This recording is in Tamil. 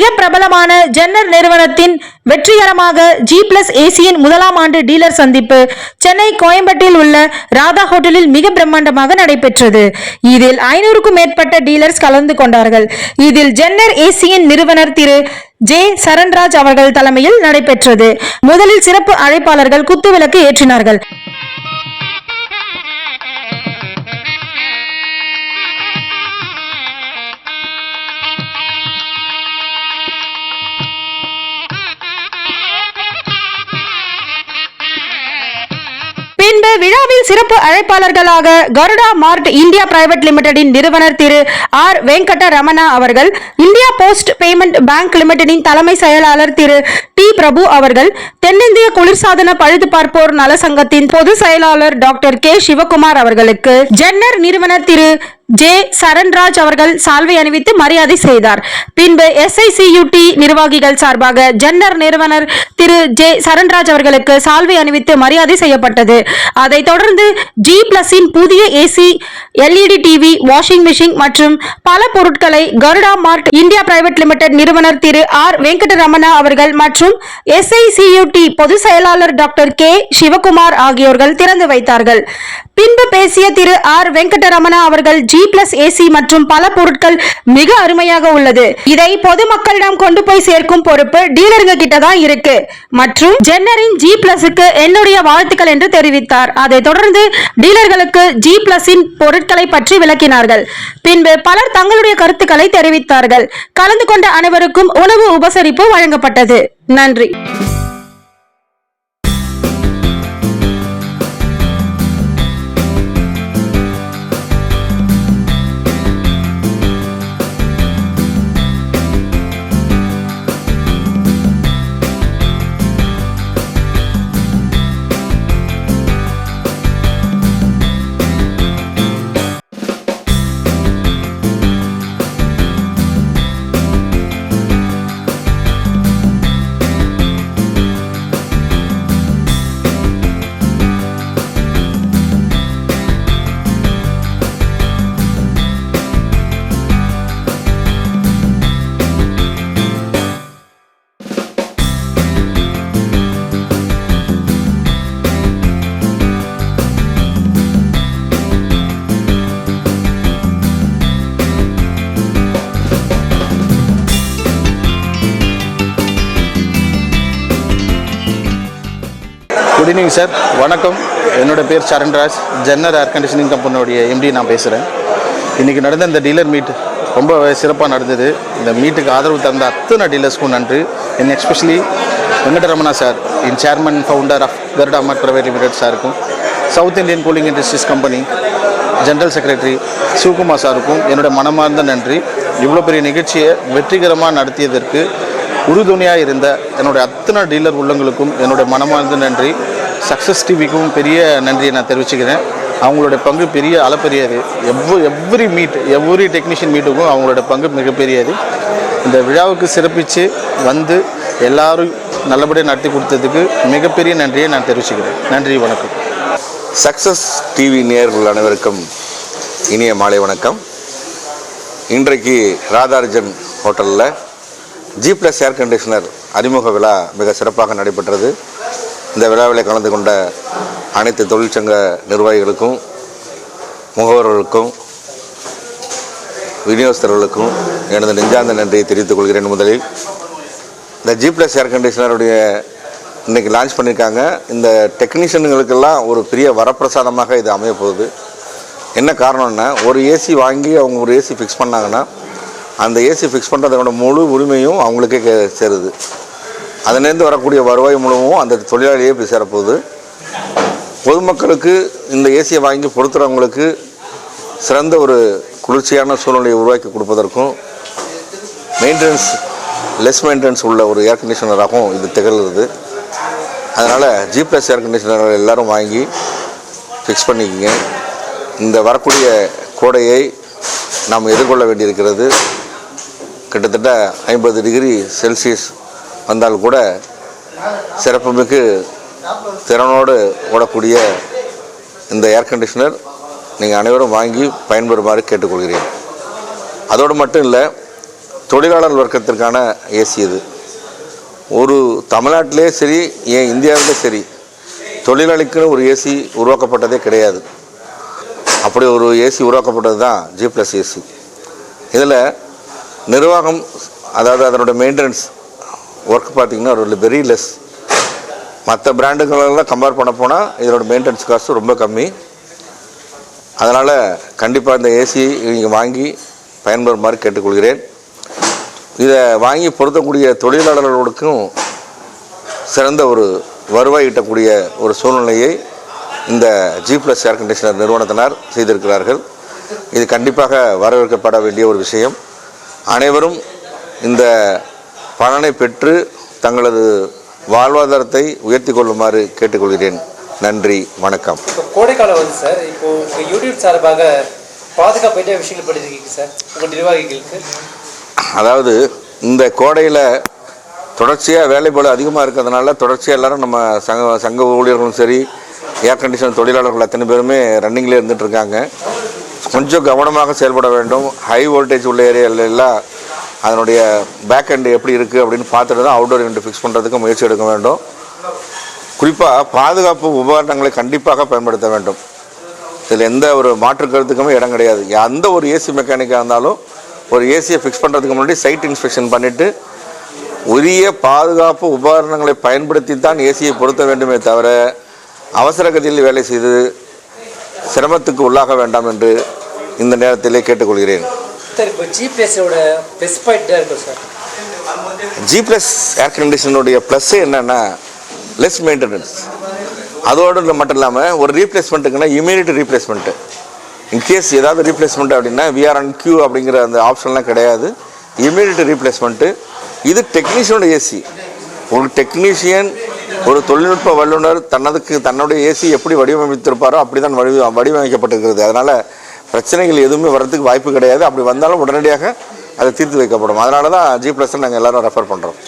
மிக பிரபலமான ஜென்னர் நிறுவனத்தின் வெற்றிகரமாக ஜி பிளஸ் ஏசியின் முதலாம் ஆண்டு டீலர் சந்திப்பு சென்னை கோயம்பேட்டில் உள்ள ராதா ஹோட்டலில் மிக பிரம்மாண்டமாக நடைபெற்றது. இதில் ஐநூறுக்கும் மேற்பட்ட டீலர்ஸ் கலந்து கொண்டார்கள். இதில் ஜென்னர் ஏசியின் நிறுவனர் திரு ஜே சரண்ராஜ் அவர்கள் தலைமையில் நடைபெற்றது. முதலில் சிறப்பு அழைப்பாளர்கள் குத்துவிளக்கு ஏற்றினார்கள். விழாவில் சிறப்பு அழைப்பாளர்களாக கருடா மார்ட் இந்தியா பிரைவேட் லிமிடெடின் நிறுவனர் திரு ஆர் வெங்கட ரமணா அவர்கள் இந்தியா போஸ்ட் பேமெண்ட் பேங்க் லிமிடெடின் தலைமை செயலாளர் திரு டி பிரபு அவர்கள் தென்னிந்திய குளிர்சாதன பழுது பார்ப்போர் நல சங்கத்தின் பொதுச் செயலாளர் டாக்டர் கே சிவகுமார் அவர்களுக்கு ஜென்னர் நிறுவனர் திரு ஜே சரண்ராஜ் அவர்கள் சால்வை அணிவித்து மரியாதை செய்தார். பின்பு எஸ்ஐசியூடி நிர்வாகிகள் சார்பாக ஜெண்டர் நிறுவனர் திரு ஜே சரண்ராஜ் அவர்களுக்கு சால்வை அணிவித்து மரியாதை செய்யப்பட்டது. அதைத் தொடர்ந்து ஜி பிளஸின் புதிய AC LED TV washing machine மற்றும் பல பொருட்களை Garuda mart India private limited நிறுவனர் திரு ஆர் வெங்கடரமணா அவர்கள் மற்றும் எஸ்ஐசியூடி பொதுச் செயலாளர் டாக்டர் கே சிவகுமார் ஆகியோர்கள் திறந்து வைத்தார்கள். பின்பு பேசிய திரு ஆர் வெங்கடரமணா அவர்கள் ஜி பிளஸ் ஏசி மற்றும் பல பொருட்கள் மிக அருமையாக உள்ளது. இதை பொதுமக்களிடம் கொண்டு போய் சேர்க்கும் பொறுப்பு டீலருங்க கிட்ட தான் இருக்கு. மற்றும் ஜென்னரின் ஜி பிளஸுக்கு என்னுடைய வாழ்த்துக்கள் என்று தெரிவித்தார். அதைத் தொடர்ந்து டீலர்களுக்கு ஜி பிளஸின் பொருட்களை பற்றி விளக்கினார்கள். பின்பு பலர் தங்களுடைய கருத்துக்களை தெரிவித்தார்கள். கலந்து கொண்ட அனைவருக்கும் உணவு உபசரிப்பு வழங்கப்பட்டது. நன்றி. குட் ஈவினிங் சார் வணக்கம். என்னோட பேர் சரண்ராஜ். ஜென்னர் ஏர் கண்டிஷனிங் கம்பெனியோடைய எம்டி நான் பேசுகிறேன் இன்றைக்கி நடந்த இந்த டீலர் மீட் ரொம்ப சிறப்பாக நடந்தது. இந்த மீட்டுக்கு ஆதரவு தந்த அத்தனை டீலர்ஸ்க்கும் நன்றி. என் especially Venkataramana sir in chairman founder of Garuda mart private limited சாருக்கும் South Indian cooling industries company general secretary Sivakumar சாருக்கும் என்னோட மனமார்ந்த நன்றி. இவ்வளோ பெரிய நிகழ்ச்சியை வெற்றிகரமாக நடத்தியதற்கு உறுதுணையாக இருந்த என்னுடைய அத்தனை டீலர் உள்ளங்களுக்கும் என்னுடைய மனமார்ந்த நன்றி. சக்ஸஸ் டிவிக்கும் பெரிய நன்றியை நான் தெரிவிச்சுக்கிறேன். அவங்களோட பங்கு பெரிய அளப்பெரியது. எவ்வ எவ்ரி மீட் எவ்ரி டெக்னீஷியன் மீட்டுக்கும் அவங்களோட பங்கு மிகப்பெரியது. இந்த விழாவுக்கு சிறப்பித்து வந்து எல்லாரும் நல்லபடியாக நடத்தி கொடுத்ததுக்கு மிகப்பெரிய நன்றியை நான் தெரிவிச்சுக்கிறேன். நன்றி வணக்கம். சக்ஸஸ் டிவி நேயர்கள் அனைவருக்கும் இனிய மாலை வணக்கம். இன்றைக்கு ராதார்ஜன் ஹோட்டலில் ஜி ப்ளஸ் ஏர் கண்டிஷனர் அறிமுக விழா மிக சிறப்பாக நடைபெற்றது. இந்த விழாவில் கலந்து கொண்ட அனைத்து தொழிற்சங்க நிர்வாகிகளுக்கும் முகவர்களுக்கும் விநியோகஸ்தர்களுக்கும் எனது நெஞ்சார்ந்த நன்றியை தெரிவித்துக் கொள்கிறேன் முதலில். இந்த ஜி ப்ளஸ் ஏர் கண்டிஷனருடைய இன்னைக்கு லான்ச் பண்ணியிருக்காங்க இந்த டெக்னீஷியனுங்களுக்கெல்லாம் ஒரு பெரிய வரப்பிரசாதமாக இது அமையப்போகுது என்ன காரணம்னா ஒரு ஏசி வாங்கி அவங்க ஒரு ஏசி ஃபிக்ஸ் பண்ணாங்கன்னா அந்த ஏசி ஃபிக்ஸ் பண்ணுறதோட முழு உரிமையும் அவங்களுக்கே சேருது. அதிலேருந்து வரக்கூடிய வருவாய் மூலமும் அந்த தொழிலாளியே போய் சேரப்போகுது. பொதுமக்களுக்கு இந்த ஏசியை வாங்கி பொருத்துறவங்களுக்கு சிறந்த ஒரு குளிர்ச்சியான சூழ்நிலையை உருவாக்கி கொடுப்பதற்கும் மெயின்டெனன்ஸ் லெஸ் மெயின்டெனன்ஸ் உள்ள ஒரு ஏர் கண்டிஷனராகவும் இது திகழ்கிறது. அதனால் ஜி ப்ளஸ் ஏர் கண்டிஷனர் எல்லோரும் வாங்கி ஃபிக்ஸ் பண்ணிக்கிங்க. இந்த வரக்கூடிய கோடையை நாம் எதிர்கொள்ள வேண்டியிருக்கிறது. கிட்டத்தட்ட ஐம்பது டிகிரி செல்சியஸ் வந்தால் கூட சிறப்புமிகு திறனோடு ஓடக்கூடிய இந்த ஏர் கண்டிஷனர் நீங்கள் அனைவரும் வாங்கி பயன்பெறுமாறு கேட்டுக்கொள்கிறேன். அதோடு மட்டும் இல்லை தொழிலாளர் வர்க்கத்திற்கான ஏசி இது. ஒரு தமிழ்நாட்டிலே சரி ஏன் இந்தியாவிலே சரி தொழிலாளிக்குன்னு ஒரு ஏசி உருவாக்கப்பட்டதே கிடையாது. அப்படி ஒரு ஏசி உருவாக்கப்பட்டது தான் ஜி ப்ளஸ் ஏசி இதில் நிர்வாகம் அதாவது அதனுடைய மெயின்டெனன்ஸ் ஒர்க் பார்த்தீங்கன்னா ஒரு வெரி லெஸ் மற்ற பிராண்டுகளெல்லாம் கம்பேர் பண்ண போனால் இதனோட மெயின்டெனன்ஸ் காஸ்ட் ரொம்ப கம்மி. அதனால் கண்டிப்பாக இந்த ஏசி நீங்கள் வாங்கி பயன்பெறுமாறு கேட்டுக்கொள்கிறேன். இதை வாங்கி பொருத்தக்கூடிய தொழிலாளர்களுக்கும் சிறந்த ஒரு வருவாய் ஈட்டக்கூடிய ஒரு சூழ்நிலையை இந்த ஜி ப்ளஸ் ஏர் கண்டிஷனர் நிறுவனத்தினர் செய்திருக்கிறார்கள். இது கண்டிப்பாக வரவேற்கப்பட வேண்டிய ஒரு விஷயம். அனைவரும் இந்த பலனை பெற்று தங்களது வாழ்வாதாரத்தை உயர்த்தி கொள்ளுமாறு கேட்டுக்கொள்கிறேன். நன்றி வணக்கம். கோடைக்காலம் வந்து சார். இப்போ உங்கள் யூடியூப் சார்பாக பாதுகாப்பு விஷயங்கள் பண்ணியிருக்கீங்க சார். உங்கள் நிர்வாகிகளுக்கு. அதாவது இந்த கோடையில் தொடர்ச்சியாக வேலைப்பளு அதிகமாக இருக்கிறதுனால தொடர்ச்சியாக எல்லாரும் நம்ம சங்க சங்க ஊழியர்களும் சரி ஏர் கண்டிஷன் தொழிலாளர்கள் அத்தனை பேருமே ரன்னிங்லேயே இருந்துட்டு இருக்காங்க. கொஞ்சம் கவனமாக செயல்பட வேண்டும். ஹை வோல்டேஜ் உள்ள ஏரியால எல்லாம் அதனுடைய பேக் எண்டு எப்படி இருக்குது அப்படின்னு பார்த்துட்டு தான் அவுடோர் யூனிட் ஃபிக்ஸ் பண்ணுறதுக்கு முயற்சி எடுக்க வேண்டும். குறிப்பாக பாதுகாப்பு உபகரணங்களை கண்டிப்பாக பயன்படுத்த வேண்டும். இதில் எந்த ஒரு மாற்று கருத்துக்குமே இடம் கிடையாது. எந்த ஒரு ஏசி மெக்கானிக்காக இருந்தாலும் ஒரு ஏசியை ஃபிக்ஸ் பண்ணுறதுக்கு முன்னாடி சைட் இன்ஸ்பெக்ஷன் பண்ணிவிட்டு உரிய பாதுகாப்பு உபகரணங்களை பயன்படுத்தி தான் ஏசியை பொருத்த வேண்டுமே தவிர அவசர கதியில் வேலை செய்து சிரமத்துக்கு உள்ளாக வேண்டாம் என்று இந்த நேரத்திலே கேட்டுக்கொள்கிறேன். சார் இப்போ ஜிபிஎஸோட பெஸ்ட் பாயிண்ட் இருக்கும் சார் ஜி ப்ளஸ் ஏர் கண்டிஷனுடைய ப்ளஸ்ஸே என்னென்னா லெஸ் மெயின்டெனன்ஸ் அதோடு மட்டும் இல்லாமல் ஒரு ரீப்ளேஸ்மெண்ட்டுக்குன்னா இமீடியட் ரீப்ளேஸ்மெண்ட்டு இன்கேஸ் ஏதாவது ரீப்ளேஸ்மெண்ட் அப்படின்னா விஆர் அண்ட் கியூ அப்படிங்கிற அந்த ஆப்ஷன்லாம் கிடையாது. இமீடியட் ரீப்ளேஸ்மெண்ட்டு இது டெக்னீஷியனோட ஏசி ஒரு டெக்னீஷியன் ஒரு தொழில்நுட்ப வல்லுநர் தன்னதுக்கு தன்னுடைய ஏசி எப்படி வடிவமைத்திருப்பாரோ அப்படி தான் வடிவ வடிவமைக்கப்பட்டிருக்கிறது. அதனால் பிரச்சனைகள் எதுவுமே வர்றதுக்கு வாய்ப்பு கிடையாது. அப்படி வந்தாலும் உடனடியாக அதை தீர்த்து வைக்கப்படும். அதனால தான் ஜி ப்ளஸ் நாங்கள் எல்லாரும் ரெஃபர் பண்ணுறோம்